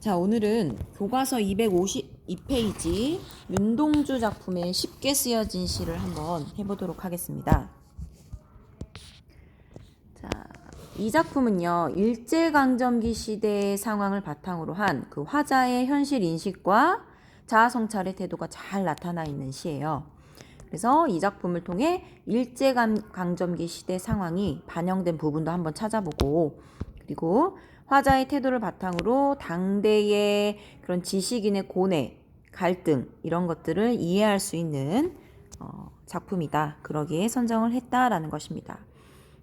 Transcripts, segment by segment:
자, 오늘은 교과서 252페이지 윤동주 작품에 쉽게 쓰여진 시를 한번 해보도록 하겠습니다. 자, 이 작품은요, 일제강점기 시대의 상황을 바탕으로 한 그 화자의 현실 인식과 자아 성찰의 태도가 잘 나타나 있는 시예요. 그래서 이 작품을 통해 일제강점기 시대 상황이 반영된 부분도 한번 찾아보고 그리고 화자의 태도를 바탕으로 당대의 그런 지식인의 고뇌, 갈등 이런 것들을 이해할 수 있는 어, 작품이다. 그러기에 선정을 했다라는 것입니다.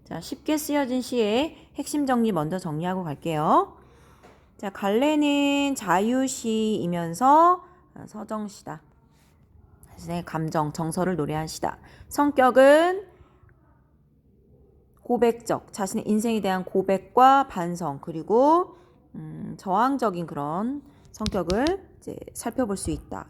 자, 쉽게 쓰여진 시의 핵심 정리 먼저 정리하고 갈게요. 자, 갈래는 자유시이면서 아, 서정시다. 자신의 감정, 정서를 노래한 시다. 성격은 고백적, 자신의 인생에 대한 고백과 반성, 그리고 음, 저항적인 그런 성격을 이제 살펴볼 수 있다.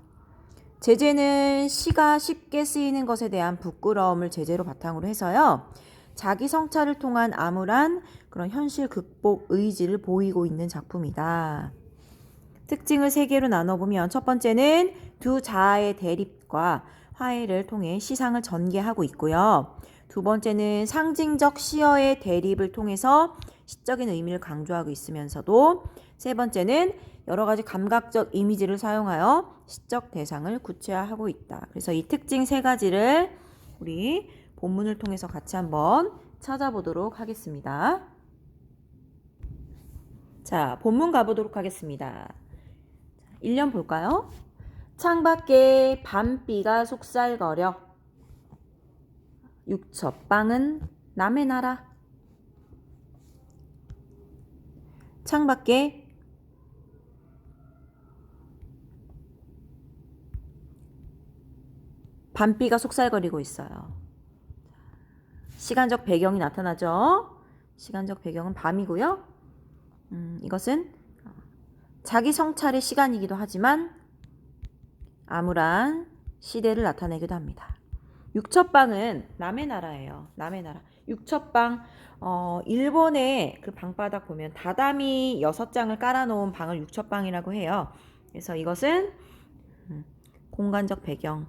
제재는 시가 쉽게 쓰이는 것에 대한 부끄러움을 제재로 바탕으로 해서요. 자기 성찰을 통한 암울한 그런 현실 극복 의지를 보이고 있는 작품이다. 특징을 세 개로 나눠보면 첫 번째는 두 자아의 대립과 화해를 통해 시상을 전개하고 있고요. 두 번째는 상징적 시어의 대립을 통해서 시적인 의미를 강조하고 있으면서도 세 번째는 여러 가지 감각적 이미지를 사용하여 시적 대상을 구체화하고 있다. 그래서 이 특징 세 가지를 우리 본문을 통해서 같이 한번 찾아보도록 하겠습니다. 자, 본문 가보도록 하겠습니다. 1년 볼까요? 창밖에 밤비가 속살거려 육첩방은 남의 나라 창밖에 밤비가 속살거리고 있어요. 시간적 배경이 나타나죠. 시간적 배경은 밤이고요. 음, 이것은 자기 성찰의 시간이기도 하지만 암울한 시대를 나타내기도 합니다. 육첩방은 남의 나라예요. 남의 나라. 육첩방 어, 일본의 그 방바닥 보면 다다미 여섯 장을 깔아놓은 방을 육첩방이라고 해요. 그래서 이것은 음, 공간적 배경.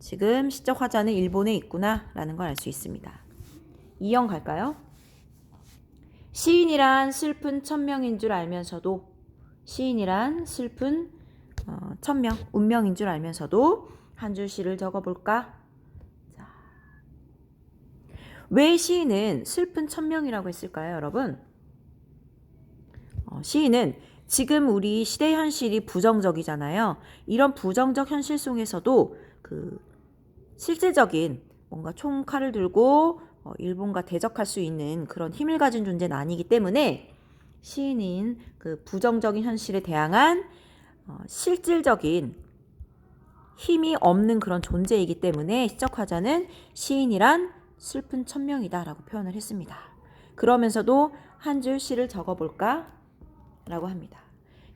지금 시적 화자는 일본에 있구나라는 걸 알 수 있습니다. 2형 갈까요? 시인이란 슬픈 천명인 줄 알면서도 시인이란 슬픈 어, 천명, 운명인 줄 알면서도 한줄 시를 적어볼까? 자, 왜 시인은 슬픈 천명이라고 했을까요, 여러분? 어, 시인은 지금 우리 시대 현실이 부정적이잖아요. 이런 부정적 현실 속에서도 그 실질적인 뭔가 총칼을 들고 어, 일본과 대적할 수 있는 그런 힘을 가진 존재는 아니기 때문에 시인인 그 부정적인 현실에 대항한 어, 실질적인 힘이 없는 그런 존재이기 때문에 시적 화자는 시인이란 슬픈 천명이다라고 표현을 했습니다. 그러면서도 한 줄 시를 적어볼까? 라고 합니다.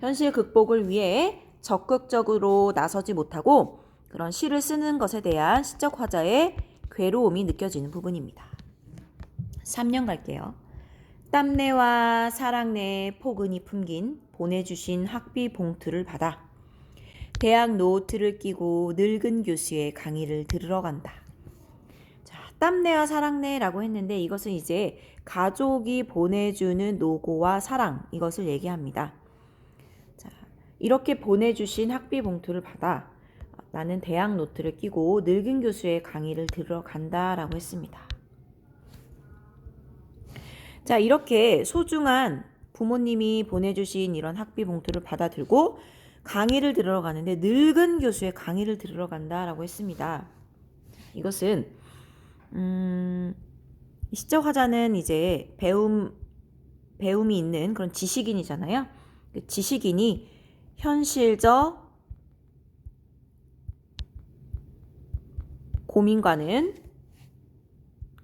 현실 극복을 위해 적극적으로 나서지 못하고 그런 시를 쓰는 것에 대한 시적 화자의 괴로움이 느껴지는 부분입니다. 3년 갈게요. 땀내와 사랑내 포근히 품긴 보내주신 학비 봉투를 받아 대학 노트를 끼고 늙은 교수의 강의를 들으러 간다. 자, 땀내와 사랑내라고 했는데 이것은 이제 가족이 보내주는 노고와 사랑 이것을 얘기합니다. 자, 이렇게 보내주신 학비 봉투를 받아 나는 대학 노트를 끼고 늙은 교수의 강의를 들으러 간다라고 했습니다. 자, 이렇게 소중한 부모님이 보내주신 이런 학비 봉투를 받아 들고 강의를 들으러 가는데 늙은 교수의 강의를 들으러 간다라고 했습니다. 이것은 음, 시적 화자는 이제 배움 배움이 있는 그런 지식인이잖아요. 그 지식인이 현실적 고민과는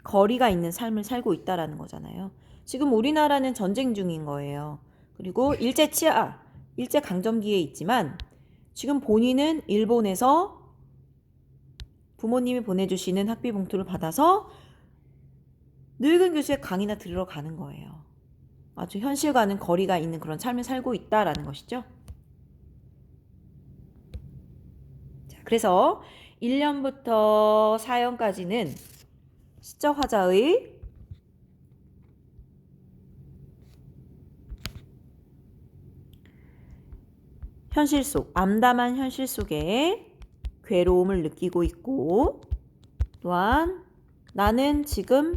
거리가 있는 삶을 살고 있다라는 거잖아요. 지금 우리나라는 전쟁 중인 거예요. 그리고 일제 치하, 일제 강점기에 있지만 지금 본인은 일본에서 부모님이 보내주시는 학비 봉투를 받아서 늙은 교수의 강의나 들으러 가는 거예요. 아주 현실과는 거리가 있는 그런 삶을 살고 있다라는 것이죠. 자, 그래서 1년부터 4년까지는 시적 화자의 현실 속, 암담한 현실 속에 괴로움을 느끼고 있고, 또한 나는 지금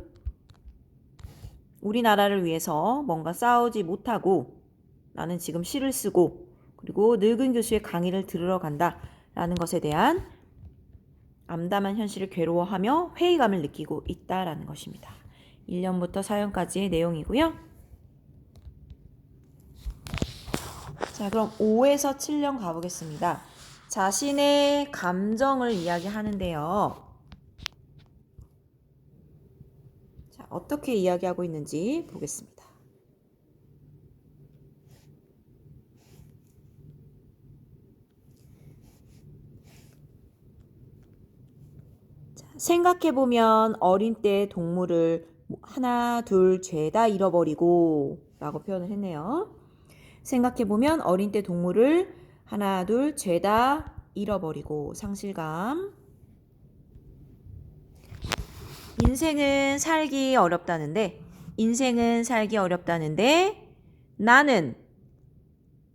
우리나라를 위해서 뭔가 싸우지 못하고, 나는 지금 시를 쓰고, 그리고 늙은 교수의 강의를 들으러 간다. 라는 것에 대한 암담한 현실을 괴로워하며 회의감을 느끼고 있다라는 것입니다. 1년부터 4년까지의 내용이고요. 자, 그럼 5에서 7년 가보겠습니다. 자신의 감정을 이야기하는데요. 자, 어떻게 이야기하고 있는지 보겠습니다. 생각해보면 어린 때 동물을 하나, 둘, 죄다 잃어버리고 라고 표현을 했네요. 생각해보면 어린 때 동물을 하나, 둘, 죄다 잃어버리고 상실감. 인생은 살기 어렵다는데, 인생은 살기 어렵다는데, 나는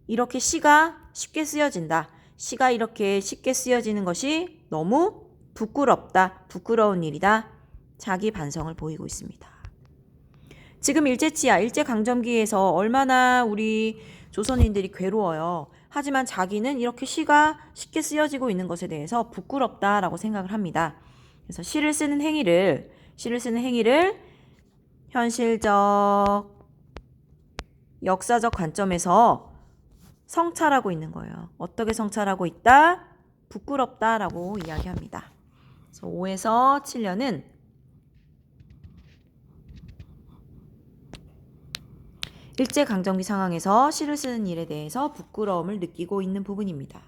이렇게 시가 쉽게 쓰여진다. 시가 이렇게 쉽게 쓰여지는 것이 너무 부끄럽다. 부끄러운 일이다. 자기 반성을 보이고 있습니다. 지금 일제치하, 일제강점기에서 얼마나 우리 조선인들이 괴로워요. 하지만 자기는 이렇게 시가 쉽게 쓰여지고 있는 것에 대해서 부끄럽다라고 생각을 합니다. 그래서 시를 쓰는 행위를, 시를 쓰는 행위를 현실적, 역사적 관점에서 성찰하고 있는 거예요. 어떻게 성찰하고 있다? 부끄럽다라고 이야기합니다. 그래서 5에서 7년은 일제강점기 상황에서 시를 쓰는 일에 대해서 부끄러움을 느끼고 있는 부분입니다.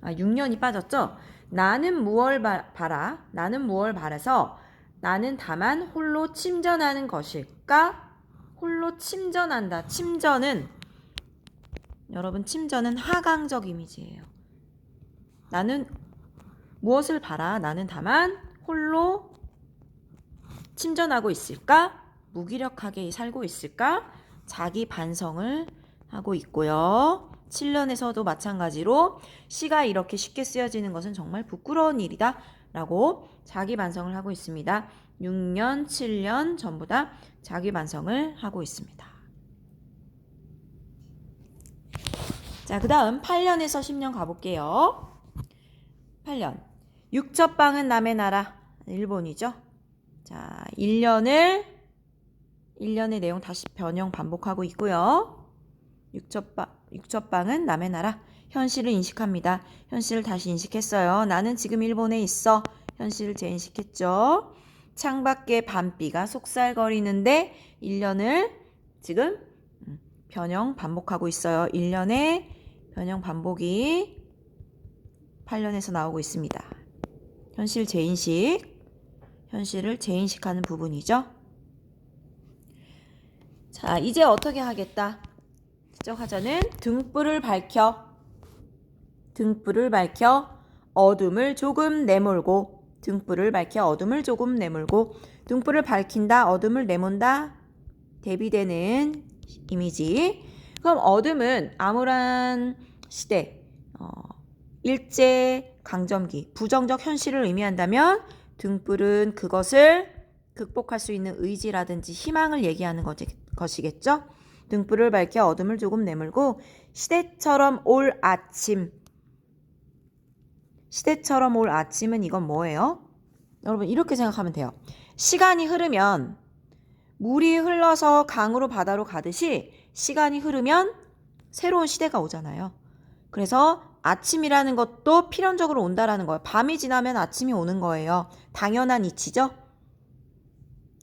아, 6년이 빠졌죠? 나는 무얼 바, 바라? 나는 무얼 바라서 나는 다만 홀로 침전하는 것일까? 홀로 침전한다. 침전은 여러분 침전은 하강적 이미지예요. 나는 무엇을 바라? 나는 다만 홀로 침전하고 있을까? 무기력하게 살고 있을까? 자기 반성을 하고 있고요. 7년에서도 마찬가지로 시가 이렇게 쉽게 쓰여지는 것은 정말 부끄러운 일이다. 라고 자기 반성을 하고 있습니다. 6년, 7년 전부 다 자기 반성을 하고 있습니다. 자, 그 다음 8년에서 10년 가볼게요. 8년. 육첩방은 남의 나라. 일본이죠. 자, 1년을 1년의 내용 다시 변형 반복하고 있고요. 육첩방, 육첩방은 남의 나라. 현실을 인식합니다. 현실을 다시 인식했어요. 나는 지금 일본에 있어. 현실을 재인식했죠. 창밖에 밤비가 속살거리는데 1년을 지금 음, 변형 반복하고 있어요. 1년의 변형 반복이 8년에서 나오고 있습니다. 현실 재인식, 현실을 재인식하는 부분이죠. 자, 이제 어떻게 하겠다? 지적 화자는 등불을 밝혀, 등불을 밝혀 어둠을 조금 내몰고, 등불을 밝혀 어둠을 조금 내몰고, 등불을 밝힌다, 어둠을 내몬다, 대비되는 이미지. 그럼 어둠은 암울한 시대, 어, 일제 강점기, 부정적 현실을 의미한다면 등불은 그것을 극복할 수 있는 의지라든지 희망을 얘기하는 거지, 것이겠죠? 등불을 밝혀 어둠을 조금 내물고 시대처럼 올 아침. 시대처럼 올 아침은 이건 뭐예요? 여러분 이렇게 생각하면 돼요. 시간이 흐르면 물이 흘러서 강으로 바다로 가듯이 시간이 흐르면 새로운 시대가 오잖아요. 그래서 아침이라는 것도 필연적으로 온다라는 거예요. 밤이 지나면 아침이 오는 거예요. 당연한 이치죠.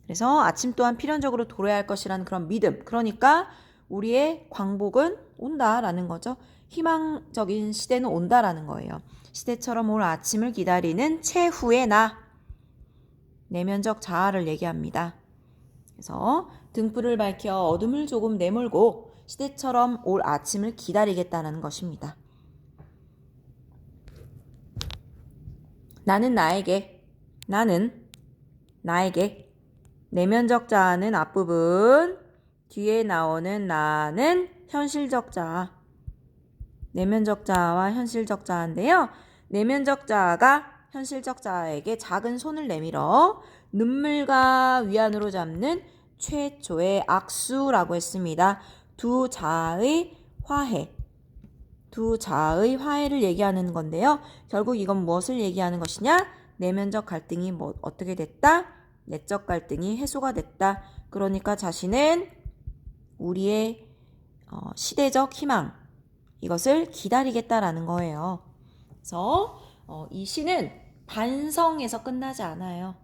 그래서 아침 또한 필연적으로 도래할 할 것이라는 그런 믿음. 그러니까 우리의 광복은 온다라는 거죠. 희망적인 시대는 온다라는 거예요. 시대처럼 올 아침을 기다리는 최후의 나. 내면적 자아를 얘기합니다. 그래서 등불을 밝혀 어둠을 조금 내몰고 시대처럼 올 아침을 기다리겠다는 것입니다. 나는 나에게, 나는 나에게 내면적 자아는 앞부분, 뒤에 나오는 나는 현실적 자아. 내면적 자아와 현실적 자아인데요. 내면적 자아가 현실적 자아에게 작은 손을 내밀어 눈물과 위안으로 잡는 최초의 악수라고 했습니다. 두 자아의 화해. 두 자아의 화해를 얘기하는 건데요. 결국 이건 무엇을 얘기하는 것이냐? 내면적 갈등이 뭐 어떻게 됐다? 내적 갈등이 해소가 됐다. 그러니까 자신은 우리의 어, 시대적 희망 이것을 기다리겠다라는 거예요. 그래서 어, 이 시는 반성에서 끝나지 않아요.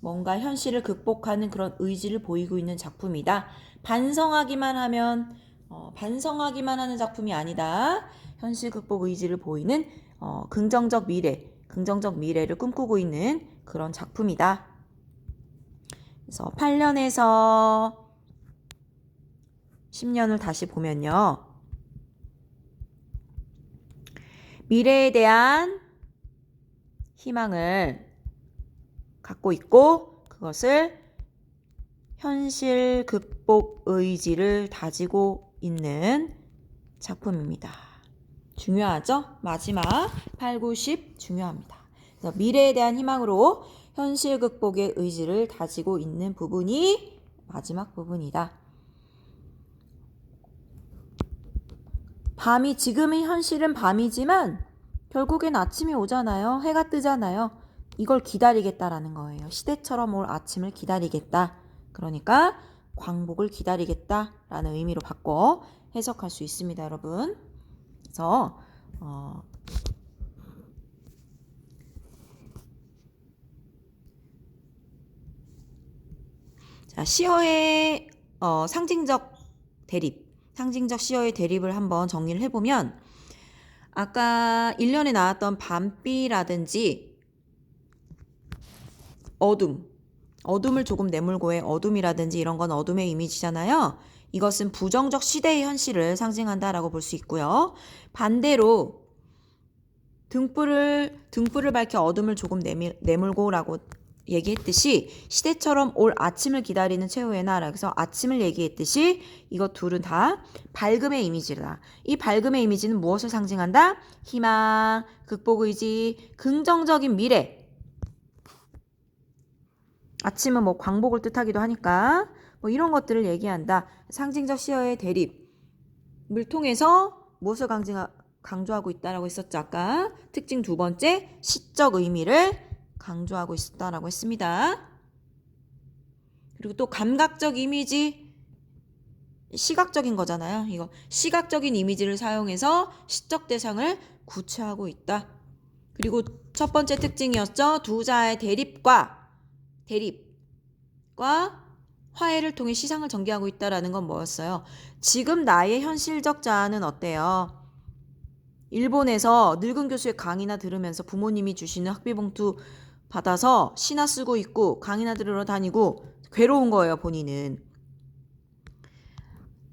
뭔가 현실을 극복하는 그런 의지를 보이고 있는 작품이다. 반성하기만 하면 어, 반성하기만 하는 작품이 아니다. 현실 극복 의지를 보이는 어, 긍정적 미래, 긍정적 미래를 꿈꾸고 있는 그런 작품이다. 그래서 8년에서 10년을 다시 보면요. 미래에 대한 희망을 갖고 있고 그것을 현실 극복 의지를 다지고 있는 작품입니다. 중요하죠? 마지막 8, 9, 10 중요합니다. 그래서 미래에 대한 희망으로 현실 극복의 의지를 다지고 있는 부분이 마지막 부분이다. 밤이 지금의 현실은 밤이지만 결국엔 아침이 오잖아요. 해가 뜨잖아요. 이걸 기다리겠다라는 거예요. 시대처럼 올 아침을 기다리겠다. 그러니까 광복을 기다리겠다라는 의미로 바꿔 해석할 수 있습니다, 여러분. 그래서 어, 자 시어의 어, 상징적 대립, 상징적 시어의 대립을 한번 정리를 해보면 아까 1년에 나왔던 밤비라든지 어둠, 어둠을 조금 내몰고의 어둠이라든지 이런 건 어둠의 이미지잖아요. 이것은 부정적 시대의 현실을 상징한다라고 볼 수 있고요. 반대로 등불을 등불을 밝혀 어둠을 조금 내밀, 내몰고라고 얘기했듯이 시대처럼 올 아침을 기다리는 최후의 나라 그래서 아침을 얘기했듯이 이것 둘은 다 밝음의 이미지다. 이 밝음의 이미지는 무엇을 상징한다? 희망, 극복 의지, 긍정적인 미래. 아침은 뭐 광복을 뜻하기도 하니까 뭐 이런 것들을 얘기한다. 상징적 시어의 대립을 통해서 무엇을 강조하고 있다라고 했었죠 아까 특징 두 번째 시적 의미를 강조하고 있다라고 했습니다. 그리고 또 감각적 이미지 시각적인 거잖아요. 이거 시각적인 이미지를 사용해서 시적 대상을 구체하고 있다. 그리고 첫 번째 특징이었죠. 두 자의 대립과 대립과 화해를 통해 시상을 전개하고 있다라는 건 뭐였어요? 지금 나의 현실적 자아는 어때요? 일본에서 늙은 교수의 강의나 들으면서 부모님이 주시는 학비봉투 받아서 시나 쓰고 있고 강의나 들으러 다니고 괴로운 거예요, 본인은.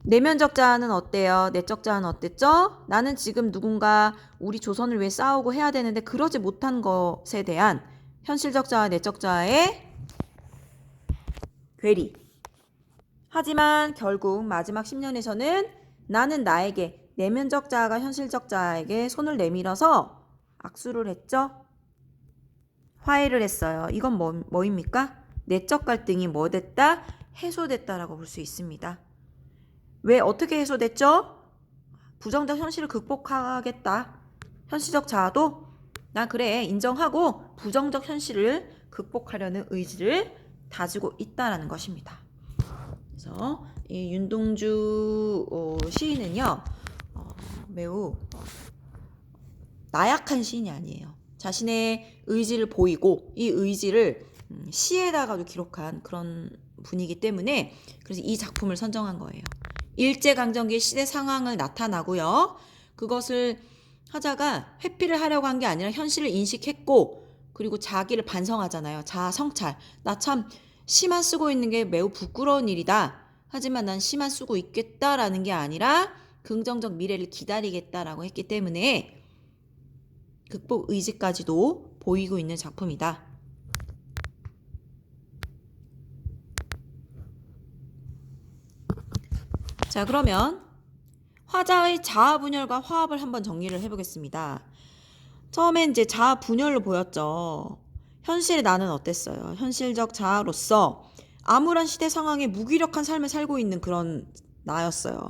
내면적 자아는 어때요? 내적 자아는 어땠죠? 나는 지금 누군가 우리 조선을 위해 싸우고 해야 되는데 그러지 못한 것에 대한 현실적 자아, 내적 자아의 괴리. 하지만 결국 마지막 10년에서는 나는 나에게 내면적 자아가 현실적 자아에게 손을 내밀어서 악수를 했죠. 화해를 했어요. 이건 뭐, 뭐입니까? 내적 갈등이 뭐 됐다? 해소됐다라고 볼 수 있습니다. 왜 어떻게 해소됐죠? 부정적 현실을 극복하겠다. 현실적 자아도 나 그래 인정하고 부정적 현실을 극복하려는 의지를 다지고 있다라는 것입니다. 그래서 이 윤동주 어, 시인은요 어, 매우 나약한 시인이 아니에요. 자신의 의지를 보이고 이 의지를 음, 시에다가도 기록한 그런 분이기 때문에 그래서 이 작품을 선정한 거예요. 일제강점기의 시대 상황을 나타나고요. 그것을 하자가 회피를 하려고 한 게 아니라 현실을 인식했고 그리고 자기를 반성하잖아요. 자아 성찰. 나 참 시만 쓰고 있는 게 매우 부끄러운 일이다. 하지만 난 시만 쓰고 있겠다라는 게 아니라 긍정적 미래를 기다리겠다라고 했기 때문에 극복 의지까지도 보이고 있는 작품이다. 자, 그러면 화자의 자아 분열과 화합을 한번 정리를 해보겠습니다. 처음엔 이제 자아 분열로 보였죠. 현실의 나는 어땠어요? 현실적 자아로서 암울한 시대 상황에 무기력한 삶을 살고 있는 그런 나였어요.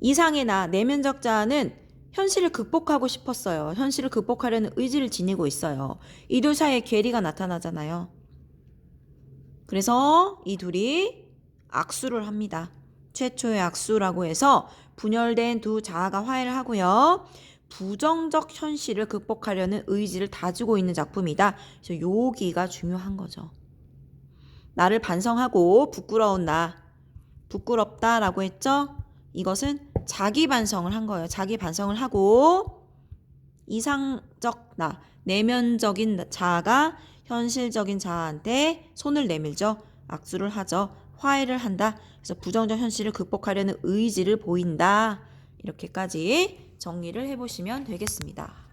이상의 나, 내면적 자아는 현실을 극복하고 싶었어요. 현실을 극복하려는 의지를 지니고 있어요. 이 둘 사이에 괴리가 나타나잖아요. 그래서 이 둘이 악수를 합니다. 최초의 악수라고 해서 분열된 두 자아가 화해를 하고요. 부정적 현실을 극복하려는 의지를 다지고 있는 작품이다. 그래서 여기가 중요한 거죠. 나를 반성하고 부끄러운 나, 부끄럽다라고 했죠? 이것은 자기 반성을 한 거예요. 자기 반성을 하고 이상적 나, 내면적인 자아가 현실적인 자아한테 손을 내밀죠. 악수를 하죠. 화해를 한다. 그래서 부정적 현실을 극복하려는 의지를 보인다. 이렇게까지 정리를 해보시면 되겠습니다.